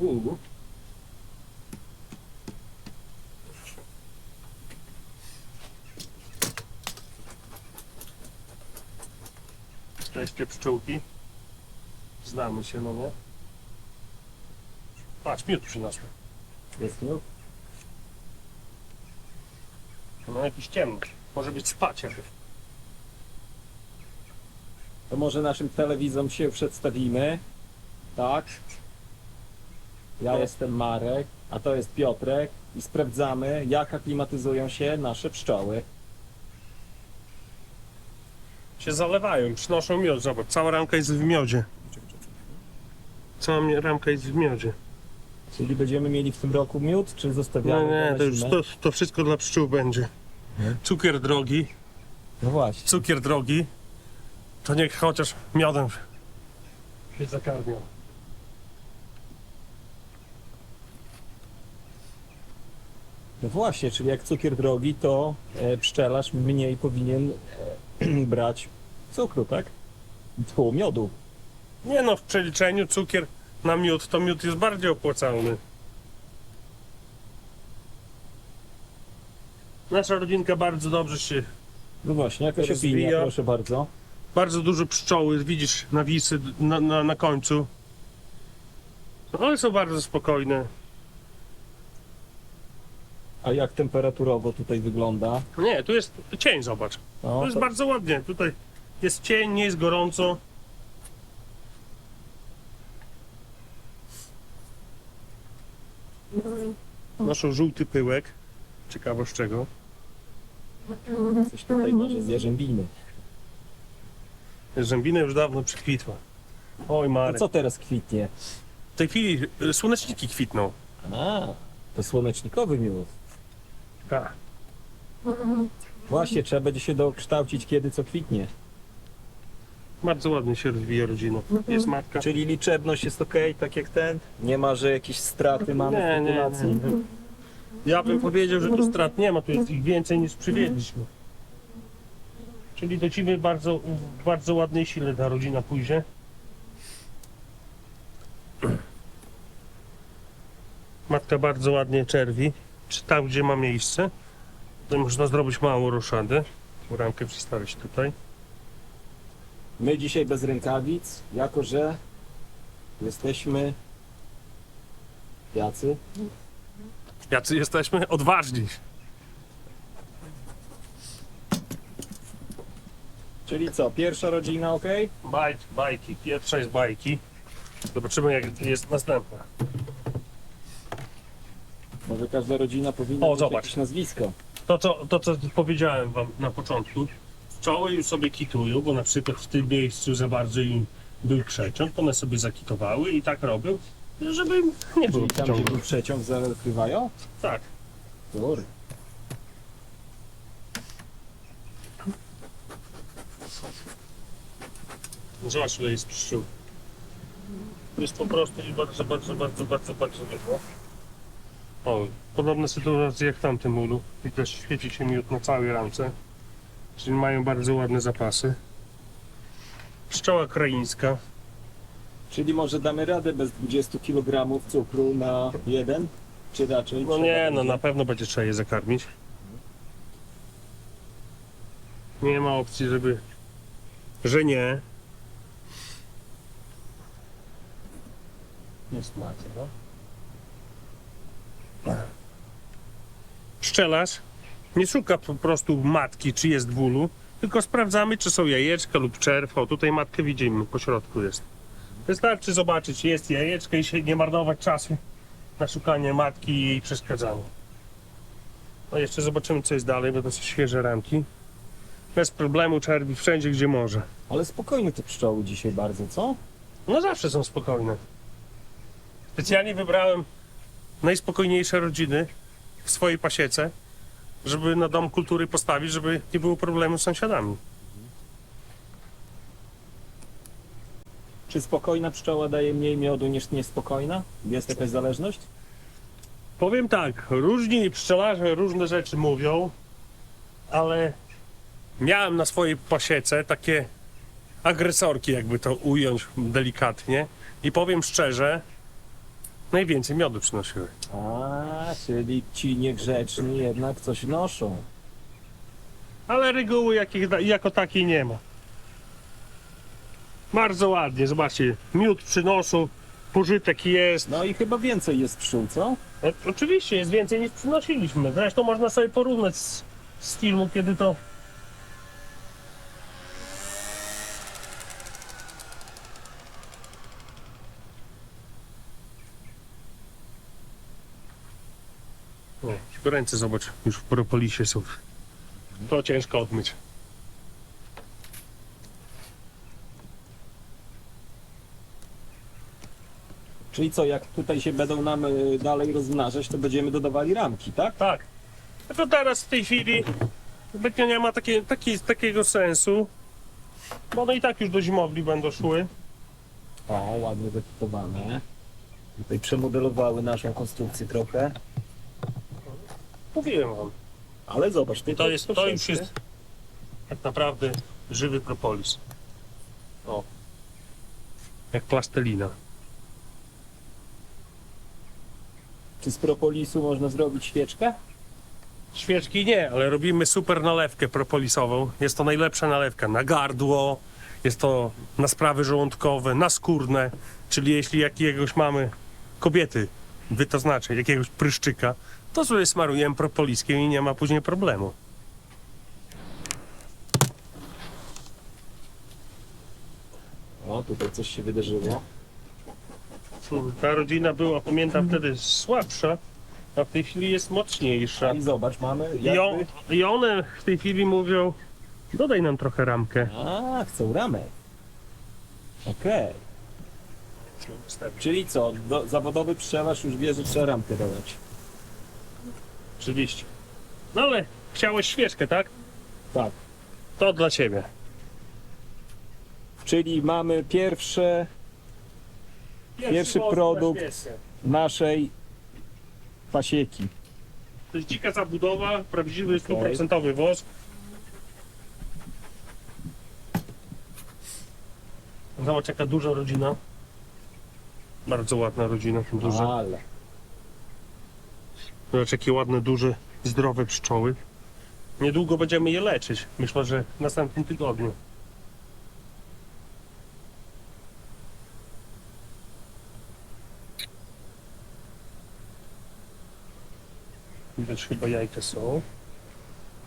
Uuu. Cześć pszczółki. Znamy się, no nie? Patrz, miód przyniosłem. Jest miód? No jakiś ciemny. Może być spać jakby. To może naszym telewizom się przedstawimy. Tak. Ja No. jestem Marek, a to jest Piotrek i sprawdzamy, jak aklimatyzują się nasze pszczoły. Się zalewają, przynoszą miód. Zobacz, cała ramka jest w miodzie. Cała mi- ramka jest w miodzie. Czyli będziemy mieli w tym roku miód, czy No zostawiamy nie, go to już zimę? to, to wszystko dla pszczół będzie. Nie? Cukier drogi, No właśnie. cukier drogi. To niech chociaż miodem się zakarmią. No właśnie, czyli jak cukier drogi, to e, pszczelarz mniej powinien e, brać cukru, tak? Tchu, miodu. Nie no, w przeliczeniu cukier na miód, to miód jest bardziej opłacalny. Nasza rodzinka bardzo dobrze się, No właśnie, jakaś Rozwija. opinia, proszę bardzo. bardzo dużo pszczoły, widzisz nawisy na, na, na końcu. One są bardzo spokojne. A jak temperaturowo tutaj wygląda? Nie, tu jest cień, zobacz. No, To jest to- bardzo ładnie. Tutaj jest cień, nie jest gorąco. Noszą żółty pyłek. Ciekawe z czego. Coś tutaj może z jarzębiny. Już dawno przykwitła. Oj A Marek. co teraz kwitnie? W tej chwili y, słoneczniki kwitną. A, to słonecznikowy miód. Tak. Właśnie, trzeba będzie się dokształcić, kiedy co kwitnie. Bardzo ładnie się rozwija rodzina. Jest matka. Czyli liczebność jest ok, tak jak ten? Nie ma, że jakieś straty mamy Nie, w nie, populacji? Ja bym powiedział, że tu strat nie ma, tu jest ich więcej niż przywieźliśmy. Czyli do ciebie bardzo, w bardzo ładnej sile ta rodzina pójdzie. Matka bardzo ładnie czerwi, czy tam gdzie ma miejsce. Tutaj można zrobić małą roszadę. Ramkę przystawić tutaj. My dzisiaj bez rękawic, jako że jesteśmy jacy? Jacy jesteśmy? Odważni. Czyli co, pierwsza rodzina ok? Bajki, bajki. Pierwsza jest bajki. Zobaczymy jak jest następna. Może każda rodzina powinna O, mieć zobacz. jakieś nazwisko. To co, to, co powiedziałem wam na początku. Pszczoły już sobie kitują, bo na przykład w tym miejscu za bardzo im był przeciąg, one sobie zakitowały i tak robią, żeby nie było Czyli tam, gdzie był przeciąg, zakrywają? Tak. Kur. Zobacz ile jest pszczół. Jest po prostu i bardzo, bardzo, bardzo, bardzo, bardzo dużo. O, podobna sytuacja jak w tamtym ulu. I też świeci się miód na całej ramce. Czyli mają bardzo ładne zapasy. Pszczoła kraińska. Czyli może damy radę bez 20 kg cukru na jeden? Czy raczej? No trzeba nie, no będzie- na pewno będzie trzeba je zakarmić. Nie ma opcji, żeby... że nie. Nie smacie, no. Pszczelarz nie szuka po prostu matki, czy jest w ulu, tylko sprawdzamy, czy są jajeczka lub czerw. O, tutaj matkę widzimy, po środku jest. Wystarczy zobaczyć, jest jajeczko i się nie marnować czasu na szukanie matki i jej przeszkadzanie. No jeszcze zobaczymy, co jest dalej, bo to są świeże ramki. Bez problemu czerwi wszędzie, gdzie może. Ale spokojne te pszczoły dzisiaj bardzo, co? No zawsze są spokojne. Specjalnie wybrałem najspokojniejsze rodziny w swojej pasiece, żeby na dom kultury postawić, żeby nie było problemu z sąsiadami. Czy spokojna pszczoła daje mniej miodu niż niespokojna? Jest jakaś zależność? Powiem tak, różni pszczelarze różne rzeczy mówią, ale miałem na swojej pasiece takie agresorki, jakby to ująć delikatnie. I powiem szczerze, najwięcej miodu przynosiły. A, czyli ci niegrzeczni jednak coś noszą. Ale reguły jakich, jako takiej nie ma. Bardzo ładnie, zobaczcie, miód przynoszą, pożytek jest. No i chyba więcej jest pszczół, co? O, oczywiście jest więcej niż przynosiliśmy. Zresztą można sobie porównać z, z filmu, kiedy to. O, ręce zobacz, już w propolisie są. To ciężko odmyć. Czyli co, jak tutaj się będą nam y, dalej rozmnażać, to będziemy dodawali ramki, tak? Tak. Tylko teraz w tej chwili zbytnio nie ma takie, taki, takiego sensu. Bo one i tak już do zimowli będą szły. O, ładnie wyfitowane. Tutaj przemodelowały naszą konstrukcję trochę. Mówiłem wam. Ale zobacz, To, jest, to już troszeczkę- jest tak naprawdę żywy propolis. O. Jak plastelina. Czy z propolisu można zrobić świeczkę? Świeczki nie, ale robimy super nalewkę propolisową. Jest to najlepsza nalewka na gardło, jest to na sprawy żołądkowe, na skórne, czyli jeśli jakiegoś mamy kobiety, wy to znaczy, jakiegoś pryszczyka, to sobie smarujemy propoliskiem i nie ma później problemu. O, tutaj coś się wydarzyło. Ta rodzina była, pamiętam wtedy, słabsza, a w tej chwili jest mocniejsza. I zobacz, mamy I, jakby... I one w tej chwili mówią, dodaj nam trochę ramkę. A, chcą ramek. Okej. Czyli co, do, zawodowy pszczelarz już wie, że trzeba ramkę dodać. Oczywiście. No ale chciałeś świeczkę, tak? Tak. To dla ciebie. Czyli mamy pierwsze Pierwszy produkt. świeczkę. naszej pasieki. To jest dzika zabudowa, prawdziwy, Okej. stuprocentowy woz. Zobacz jaka duża rodzina. Bardzo ładna rodzina, duża. Ale. Zobacz jakie ładne, duże, zdrowe pszczoły. Niedługo będziemy je leczyć. Myślę, że w następnym tygodniu. Widać chyba jajka są.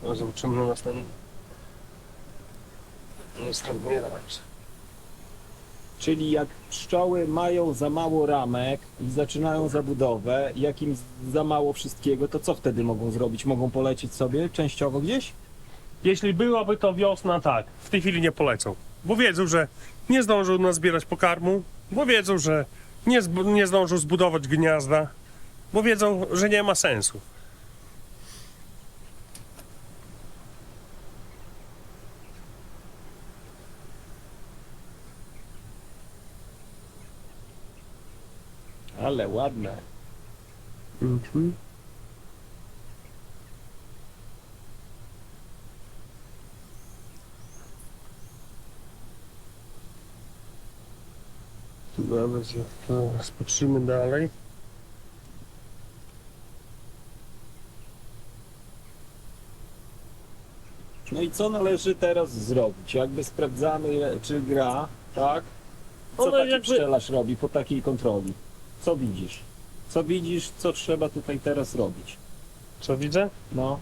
No, zobaczymy na następnym. Następny raz. Czyli jak pszczoły mają za mało ramek i zaczynają zabudowę, jak im za mało wszystkiego, to co wtedy mogą zrobić? Mogą polecieć sobie częściowo gdzieś? Jeśli byłaby to wiosna, tak. W tej chwili nie polecą. Bo wiedzą, że nie zdążą nazbierać pokarmu, bo wiedzą, że nie, nie zdążą zbudować gniazda, bo wiedzą, że nie ma sensu. Ale ładne. Mhm. Dobra, teraz patrzymy dalej. No i co należy teraz zrobić? Jakby sprawdzamy, czy gra, tak? Co One taki jakby- pszczelarz robi po takiej kontroli? Co widzisz? Co widzisz, co trzeba tutaj teraz robić? Co widzę? No,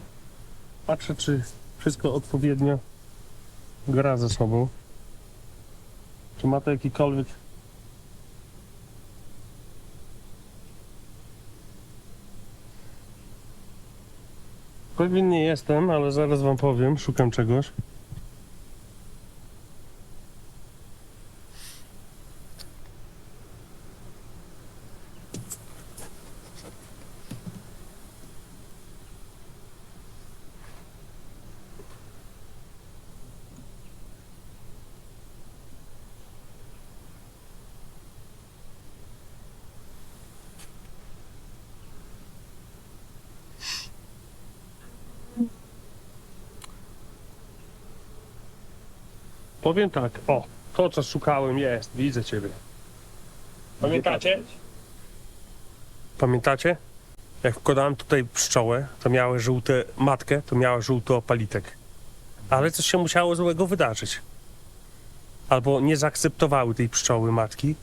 Patrzę, czy wszystko odpowiednio gra ze sobą. Czy ma to jakikolwiek. Pewien nie jestem, ale zaraz wam powiem. Szukam czegoś. Powiem tak. O, to co szukałem jest. Widzę ciebie. Pamiętacie? Pamiętacie? Jak wkładałem tutaj pszczołę, to miały żółte matkę, to miała żółty opalitek. Ale coś się musiało złego wydarzyć. Albo nie zaakceptowały tej pszczoły matki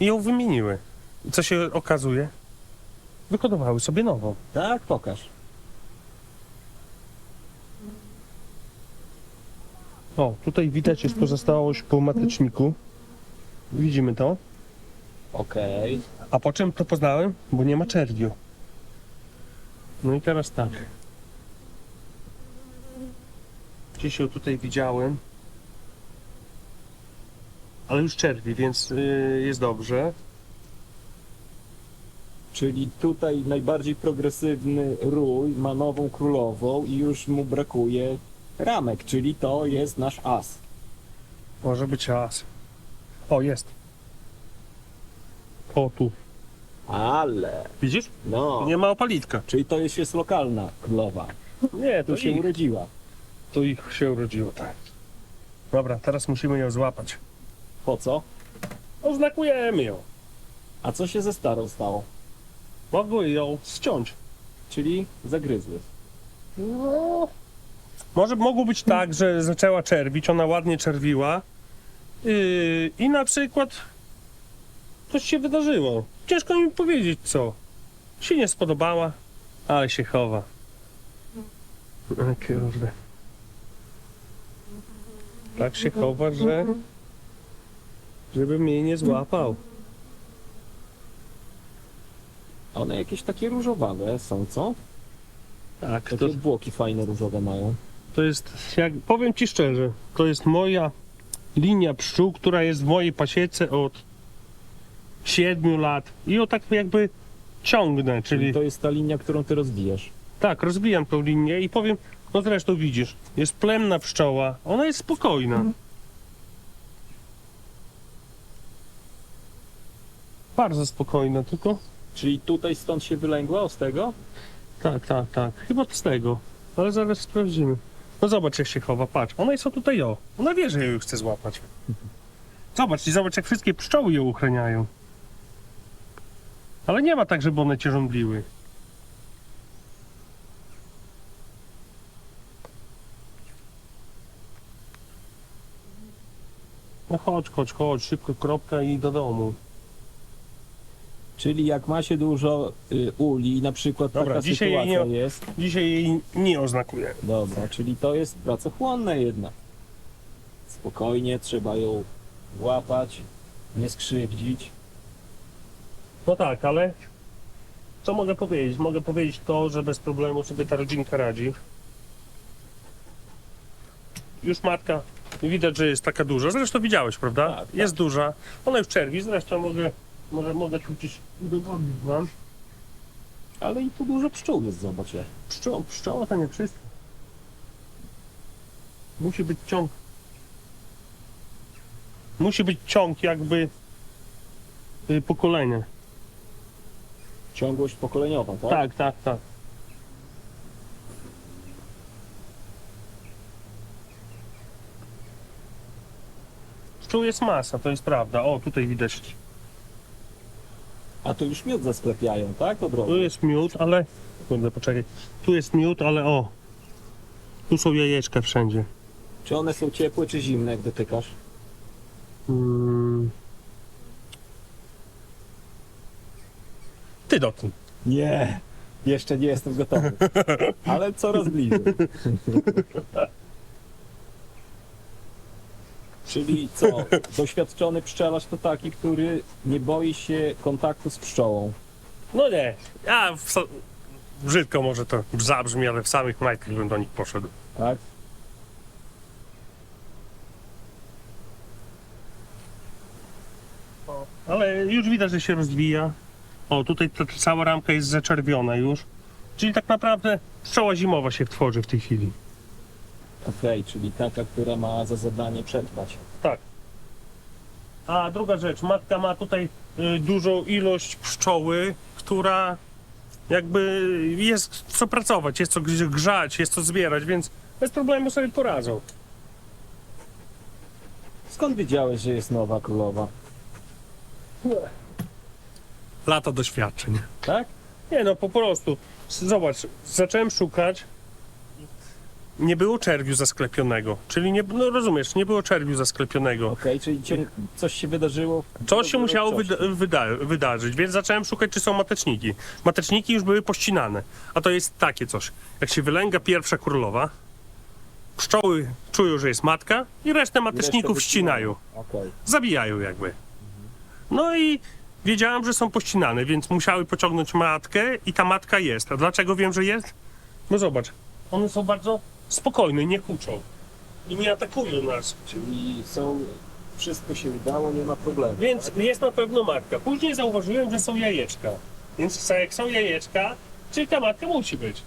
i ją wymieniły. I co się okazuje? Wyhodowały sobie nową. Tak, pokaż. O, tutaj widać jest pozostałość po mateczniku. Widzimy to. Okej. A po czym to poznałem? Bo nie ma czerwiu. No i teraz tak. Gdzieś ją tutaj widziałem. Ale już czerwi, więc yy, jest dobrze. Czyli tutaj najbardziej progresywny rój ma nową królową i już mu brakuje ramek, czyli to jest nasz as. Może być as. O, jest. O, tu. Ale, Widzisz? no, Nie ma opalitka. czyli to jest, jest lokalna królowa. Nie, Tu się urodziła. to ich się urodziło, tak. Dobra, teraz musimy ją złapać. Po co? Oznakujemy ją. A co się ze starą stało? Mogły ją ściąć. Czyli zagryzły. No. Może mogło być tak, że zaczęła czerwić, ona ładnie czerwiła yy, i na przykład coś się wydarzyło. Ciężko mi powiedzieć co. Się nie spodobała, ale się chowa. O kurde. Tak się chowa, że żeby mnie nie złapał. One jakieś takie różowawe są, co? Tak, to, Takie obłoki fajne różowe mają. to jest, jak powiem ci szczerze, to jest moja linia pszczół, która jest w mojej pasiece od 7 lat i ją tak jakby ciągnę, czyli Czyli to jest ta linia, którą ty rozwijasz. tak, rozbijam tą linię i powiem, no zresztą widzisz, jest plemna pszczoła, ona jest spokojna. Bardzo spokojna, tylko Czyli tutaj stąd się wylęgła z tego? Tak, tak, tak. Chyba z tego. Ale zaraz sprawdzimy. No zobacz jak się chowa, patrz. Ona jest o tutaj o. Ona wie, że ją chce złapać. Zobacz i zobacz jak wszystkie pszczoły ją uchraniają. Ale nie ma tak, żeby one cię żądliły. No chodź, chodź, chodź, szybko kropka i do domu. Czyli jak ma się dużo y, uli, na przykład Dobra, taka dzisiaj jej sytuacja nie- jest. Dzisiaj jej nie oznakuję. Dobra, czyli to jest pracochłonna jednak. Spokojnie, trzeba ją łapać, nie skrzywdzić. No tak, ale co mogę powiedzieć? Mogę powiedzieć to, że bez problemu sobie ta rodzinka radzi. Już matka widać, że jest taka duża. Zresztą widziałeś, prawda? Tak, tak. Jest duża. Ona już czerwi, zresztą mogę, może mogę tu gdzieś udowodnić wam. Ale i tu dużo pszczół jest, zobacz jak. Pszczoła, pszczoła to nie wszystko. Musi być ciąg. Musi być ciąg jakby y, pokolenia. Ciągłość pokoleniowa, tak? Tak, tak, tak. Pszczół jest masa, to jest prawda. O, tutaj widać. A tu już miód zasklepiają, tak? Od razu. Tu jest miód, ale... Kurde, poczekaj. Tu jest miód, ale o. Tu są jajeczka wszędzie. Czy one są ciepłe, czy zimne, jak dotykasz? Mm. Ty dotknij. Nie, jeszcze nie jestem gotowy. Ale coraz bliżej. Czyli co? Doświadczony pszczelarz to taki, który nie boi się kontaktu z pszczołą. No nie. Ja w, sa- brzydko może to zabrzmi, ale w samych majtkach bym do nich poszedł. Tak? Ale już widać, że się rozwija. O, tutaj ta, ta cała ramka jest zaczerwiona już. Czyli tak naprawdę pszczoła zimowa się tworzy w tej chwili. Okej, czyli taka, która ma za zadanie przetrwać. Tak. A druga rzecz, matka ma tutaj y, dużą ilość pszczoły, która jakby jest co pracować, jest co grzać, jest co zbierać, więc bez problemu sobie poradzą. Skąd wiedziałeś, że jest nowa królowa? lata doświadczeń. Tak? Nie no, po prostu. Zobacz, zacząłem szukać. Nie było czerwiu zasklepionego. Czyli nie, no rozumiesz, nie było czerwiu zasklepionego. Okej, czyli cię, coś się wydarzyło. Coś się musiało wyda- wyda- wydarzyć, więc zacząłem szukać, czy są mateczniki. Mateczniki już były pościnane. A to jest takie coś. Jak się wylęga pierwsza królowa, pszczoły czują, że jest matka i resztę mateczników ścinają. Okej. Zabijają jakby. No i wiedziałem, że są pościnane, więc musiały pociągnąć matkę i ta matka jest. A dlaczego wiem, że jest? No zobacz, one są bardzo spokojne, nie kłóczą. I nie atakują nas. Czyli są. Wszystko się udało, nie ma problemu. Więc jest na pewno matka. Później zauważyłem, że są jajeczka. Więc jak są jajeczka, czyli ta matka musi być.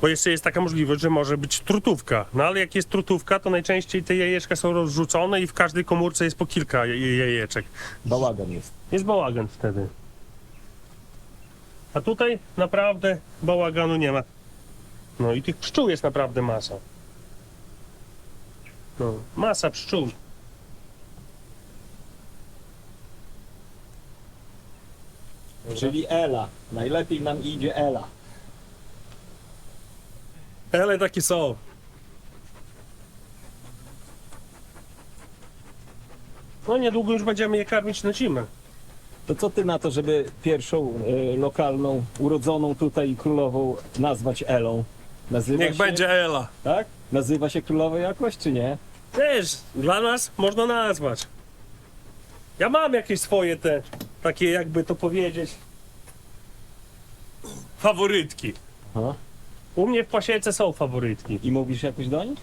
Bo jeszcze jest taka możliwość, że może być trutówka. No ale jak jest trutówka, to najczęściej te jajeczka są rozrzucone i w każdej komórce jest po kilka jaj- jajeczek. Bałagan jest. Jest bałagan wtedy. A tutaj naprawdę bałaganu nie ma. No i tych pszczół jest naprawdę masa. No, masa pszczół. Czyli Ela. Najlepiej nam idzie Ela. Ale takie są. No niedługo już będziemy je karmić na zimę. To co ty na to, żeby pierwszą e, lokalną, urodzoną tutaj królową nazwać Elą? Nazywa Niech się, będzie Ela. Tak? Nazywa się królowa jakoś, czy nie? Też dla nas można nazwać. Ja mam jakieś swoje te, takie jakby to powiedzieć, faworytki. Aha. U mnie w pasiece są faworytki. I mówisz jakoś do nich?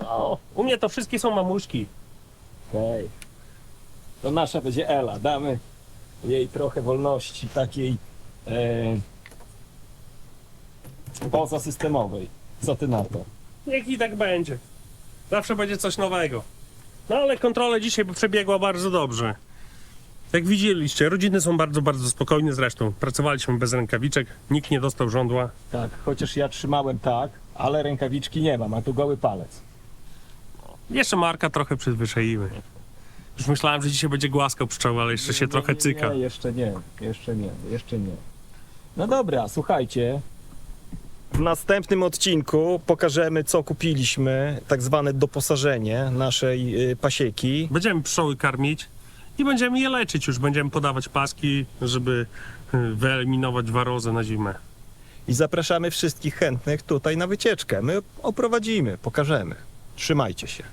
No, u mnie to wszystkie są mamuśki. Okej. To nasza będzie Ela. Damy jej trochę wolności takiej e, pozasystemowej. Co ty na to? Niech i tak będzie. Zawsze będzie coś nowego. No ale kontrola dzisiaj przebiegła bardzo dobrze. Jak widzieliście, rodziny są bardzo, bardzo spokojne zresztą. Pracowaliśmy bez rękawiczek, nikt nie dostał żądła. Tak, chociaż ja trzymałem tak, ale rękawiczki nie mam, a tu goły palec. Jeszcze Marka trochę przyzwyczaiły. Już myślałem, że dzisiaj będzie głaskał pszczoły, ale jeszcze się trochę nie, cyka. Nie, jeszcze nie, jeszcze nie, jeszcze nie. No dobra, słuchajcie. W następnym odcinku pokażemy, co kupiliśmy, tak zwane doposażenie naszej y, pasieki. Będziemy pszczoły karmić i będziemy je leczyć już. Będziemy podawać paski, żeby y, wyeliminować warozę na zimę. I zapraszamy wszystkich chętnych tutaj na wycieczkę. My oprowadzimy, pokażemy. Trzymajcie się.